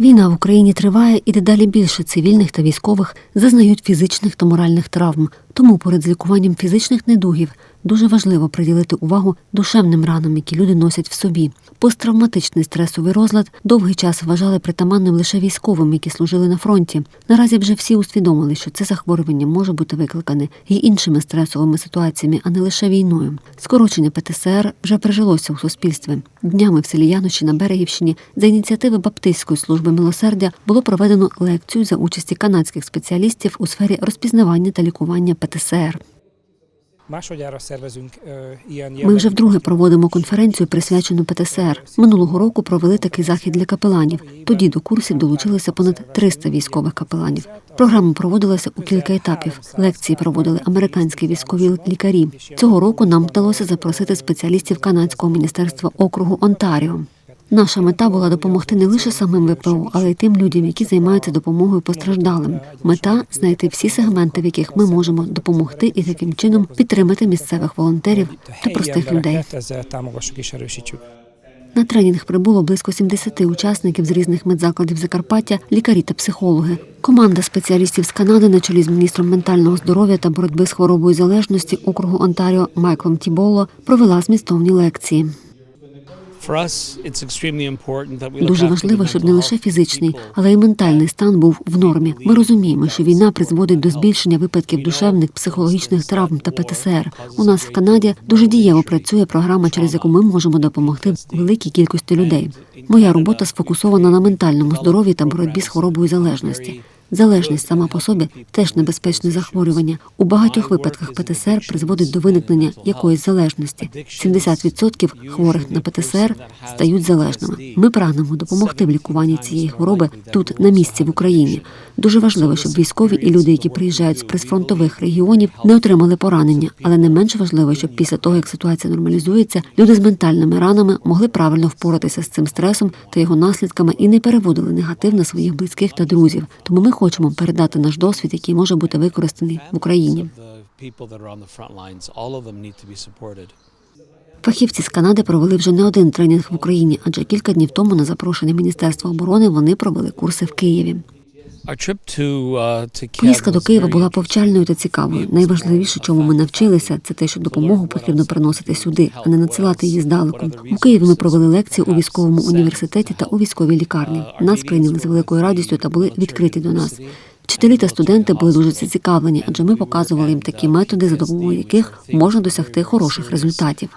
Війна в Україні триває і дедалі більше цивільних та військових зазнають фізичних та моральних травм. Тому поряд з лікуванням фізичних недугів дуже важливо приділити увагу душевним ранам, які люди носять в собі. Посттравматичний стресовий розлад довгий час вважали притаманним лише військовим, які служили на фронті. Наразі вже всі усвідомили, що це захворювання може бути викликане і іншими стресовими ситуаціями, а не лише війною. Скорочення ПТСР вже прижилося у суспільстві. Днями в селі Яночі на Берегівщині за ініціативи Баптистської служби милосердя було проведено лекцію за участі канадських спеціалістів у сфері розпізнавання та лікування ПТСР. Ми вже вдруге проводимо конференцію, присвячену ПТСР. Минулого року провели такий захід для капеланів. Тоді до курсів долучилося понад 300 військових капеланів. Програма проводилася у кілька етапів. Лекції проводили американські військові лікарі. Цього року нам вдалося запросити спеціалістів канадського міністерства округу Онтаріо. Наша мета була допомогти не лише самим ВПО, але й тим людям, які займаються допомогою постраждалим. Мета знайти всі сегменти, в яких ми можемо допомогти, і таким чином підтримати місцевих волонтерів та простих людей. На тренінг прибуло близько 70 учасників з різних медзакладів Закарпаття, лікарі та психологи. Команда спеціалістів з Канади на чолі з міністром ментального здоров'я та боротьби з хворобою залежності округу Онтаріо Майклом Тіболо провела змістовні лекції. Дуже важливо, щоб не лише фізичний, але й ментальний стан був в нормі. Ми розуміємо, що війна призводить до збільшення випадків душевних, психологічних травм та ПТСР. У нас в Канаді дуже дієво працює програма, через яку ми можемо допомогти великій кількості людей. Моя робота сфокусована на ментальному здоров'ї та боротьбі з хворобою залежності. Залежність сама по собі теж небезпечне захворювання. У багатьох випадках ПТСР призводить до виникнення якоїсь залежності. 70% хворих на ПТСР стають залежними. Ми прагнемо допомогти в лікуванні цієї хвороби тут, на місці в Україні. Дуже важливо, щоб військові і люди, які приїжджають з прифронтових регіонів, не отримали поранення, але не менш важливо, щоб після того, як ситуація нормалізується, люди з ментальними ранами могли правильно впоратися з цим стресом та його наслідками і не переводили негатив на своїх близьких та друзів. Тому ми хочемо передати наш досвід, який може бути використаний в Україні. Фахівці з Канади провели вже не один тренінг в Україні, адже кілька днів тому на запрошення Міністерства оборони вони провели курси в Києві. To, uh, Поїздка до Києва була повчальною та цікавою. Найважливіше, чому ми навчилися, це те, що допомогу потрібно приносити сюди, а не надсилати її здалеку. У Києві ми провели лекції у військовому університеті та у військовій лікарні. Нас прийняли з великою радістю та були відкриті до нас. Вчителі та студенти були дуже зацікавлені, адже ми показували їм такі методи, за допомогою яких можна досягти хороших результатів.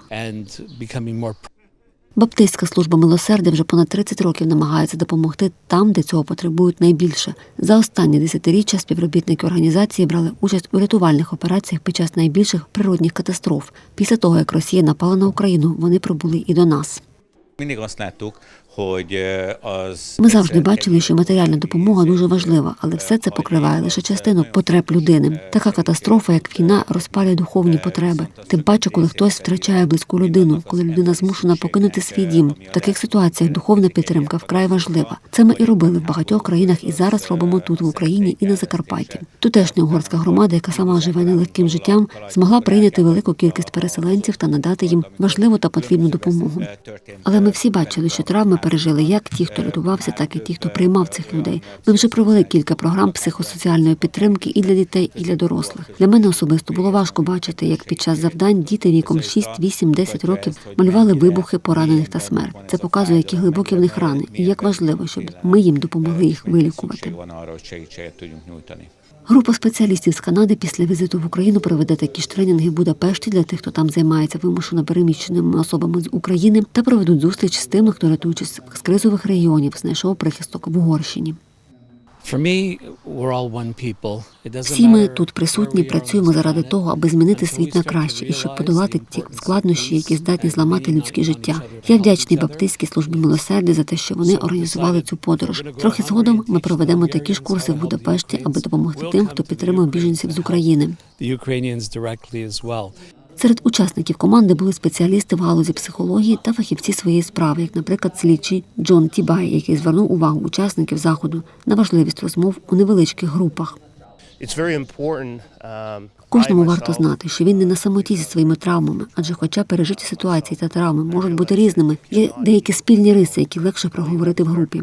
Баптистська служба милосердя вже понад 30 років намагається допомогти там, де цього потребують найбільше. За останні десятиріччя співробітники організації брали участь у рятувальних операціях під час найбільших природних катастроф. Після того, як Росія напала на Україну, вони прибули і до нас. Az... Ми завжди бачили, що матеріальна допомога дуже важлива, але все це покриває лише частину потреб людини. Така катастрофа, як війна, розпалює духовні потреби. Тим паче, коли хтось втрачає близьку людину, коли людина змушена покинути свій дім. В таких ситуаціях духовна підтримка вкрай важлива. Це ми і робили в багатьох країнах, і зараз робимо тут в Україні і на Закарпатті. Тутешня угорська громада, яка сама живе нелегким життям, змогла прийняти велику кількість переселенців та надати їм важливу та потрібну допомогу. Але ми всі бачили, що травми пережили як ті, хто рятувався, так і ті, хто приймав цих людей. Ми вже провели кілька програм психосоціальної підтримки і для дітей, і для дорослих. Для мене особисто було важко бачити, як під час завдань діти віком 6, 8, 10 років малювали вибухи поранених та смерть. Це показує, які глибокі в них рани, і як важливо, щоб ми їм допомогли їх вилікувати. Група спеціалістів з Канади після візиту в Україну проведе такі ж тренінги в Будапешті для тих, хто там займається вимушено переміщеними особами з України, та проведуть зустріч з тими, хто рятуючись з кризових регіонів, знайшов прихисток в Угорщині. Всі ми тут присутні працюємо заради того, аби змінити світ на краще і щоб подолати ті складнощі, які здатні зламати людське життя. Я вдячний. Баптистській службі милосердя за те, що вони організували цю подорож. Трохи згодом ми проведемо такі ж курси в Будапешті, аби допомогти тим, хто підтримує біженців з України. Серед учасників команди були спеціалісти в галузі психології та фахівці своєї справи, як, наприклад, слідчий Джон Тібай, який звернув увагу учасників заходу на важливість розмов у невеличких групах. Um, Кожному варто знати, що він не на самоті зі своїми травмами, адже, хоча пережиті ситуації та травми можуть бути різними, є деякі спільні риси, які легше проговорити в групі.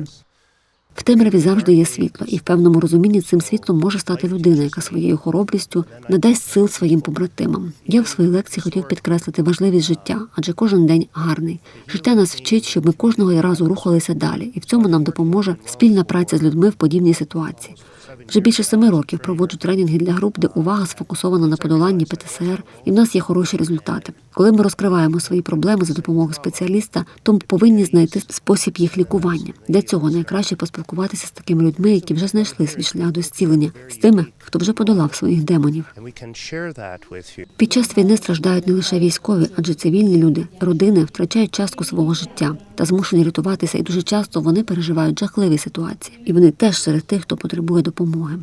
В темряві завжди є світло, і в певному розумінні цим світлом може стати людина, яка своєю хоробрістю надасть сил своїм побратимам. Я в своїй лекції хотів підкреслити важливість життя, адже кожен день гарний. Життя нас вчить, щоб ми кожного разу рухалися далі, і в цьому нам допоможе спільна праця з людьми в подібній ситуації. Вже більше семи років проводжу тренінги для груп, де увага сфокусована на подоланні ПТСР, і в нас є хороші результати. Коли ми розкриваємо свої проблеми за допомогою спеціаліста, то ми повинні знайти спосіб їх лікування. Для цього найкраще поспілкуватися з такими людьми, які вже знайшли свій шлях до зцілення, з тими, хто вже подолав своїх демонів. Під час війни страждають не лише військові, адже цивільні люди, родини втрачають частку свого життя та змушені рятуватися, і дуже часто вони переживають жахливі ситуації, і вони теж серед тих, хто потребує допомоги.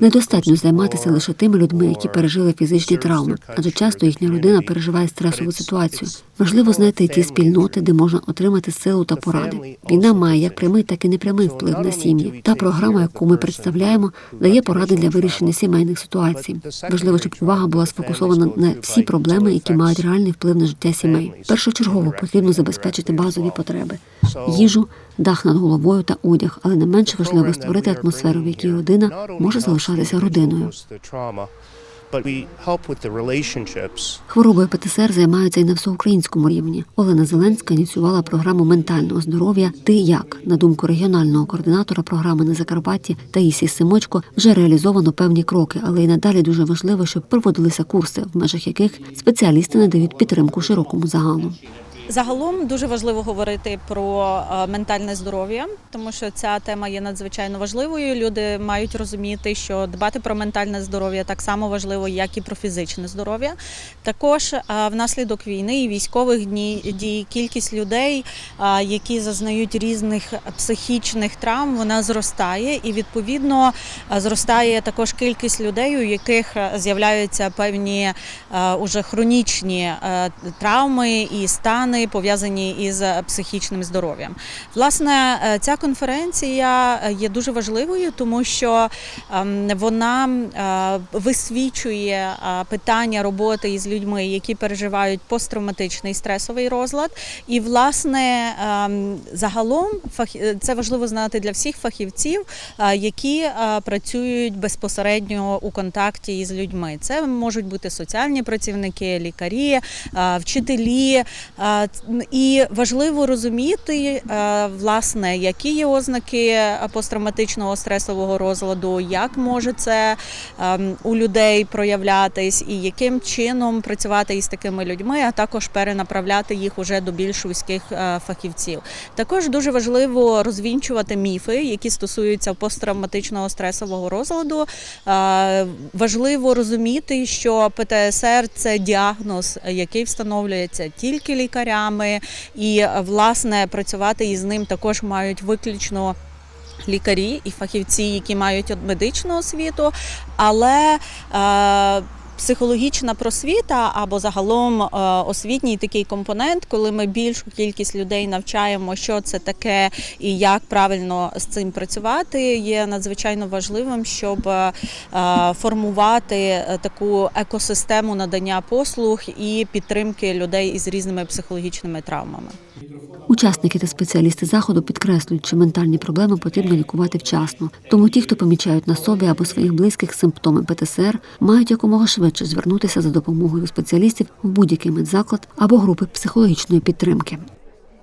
Недостатньо займатися лише тими людьми, які пережили фізичні травми, адже часто їхня родина переживає стресову ситуацію. Важливо знайти ті спільноти, де можна отримати силу та поради. Війна має як прямий, так і непрямий вплив на сім'ї. Та програма, яку ми представляємо, дає поради для вирішення сімейних ситуацій. Важливо, щоб увага була сфокусована на всі проблеми, які мають реальний вплив на життя сімей. Першочергово потрібно забезпечити базові потреби: їжу, дах над головою та одяг, але не менш важливо створити атмосферу, в якій родина може залишатися родиною. Хворобою ПТСР займаються і на всеукраїнському рівні. Олена Зеленська ініціювала програму ментального здоров'я Ти як на думку регіонального координатора програми на Закарпатті Таїсі Симочко вже реалізовано певні кроки, але й надалі дуже важливо, щоб проводилися курси, в межах яких спеціалісти надають підтримку широкому загалу. Загалом дуже важливо говорити про е, ментальне здоров'я, тому що ця тема є надзвичайно важливою. Люди мають розуміти, що дбати про ментальне здоров'я так само важливо, як і про фізичне здоров'я. Також е, внаслідок війни і військових дій кількість людей, е, які зазнають різних психічних травм, вона зростає, і відповідно зростає також кількість людей, у яких з'являються певні уже хронічні травми і стани пов'язані із психічним здоров'ям. Власне, е, ця конференція е, є дуже важливою, тому що ем, вона е, висвічує е, питання роботи із людьми, які переживають посттравматичний стресовий розлад. І, власне, ем, загалом е, це важливо знати для всіх фахівців, е, які е, працюють безпосередньо у контакті із людьми. Це можуть бути соціальні працівники, лікарі, е, вчителі. Е, І важливо розуміти, е, власне, які є ознаки посттравматичного стресового розладу, як може це ем, у людей проявлятись, і яким чином працювати із такими людьми, а також перенаправляти їх уже до більш вузьких е, фахівців. Також дуже важливо розвінчувати міфи, які стосуються посттравматичного стресового розладу. Важливо розуміти, що ПТСР це діагноз, який встановлюється тільки лікарями, і е, власне працювати із ним також мають виключно. Лікарі і фахівці, які мають медичну освіту, але е, психологічна просвіта або загалом е, освітній такий компонент, коли ми більшу кількість людей навчаємо, що це таке і як правильно з цим працювати, є надзвичайно важливим, щоб е, е, формувати таку екосистему надання послуг і підтримки людей із різними психологічними травмами. Учасники та спеціалісти заходу підкреслюють, що ментальні проблеми потрібно лікувати вчасно. Тому ті, хто помічають на собі або своїх близьких симптоми ПТСР, мають якомога швидше звернутися за допомогою спеціалістів в будь-який медзаклад або групи психологічної підтримки.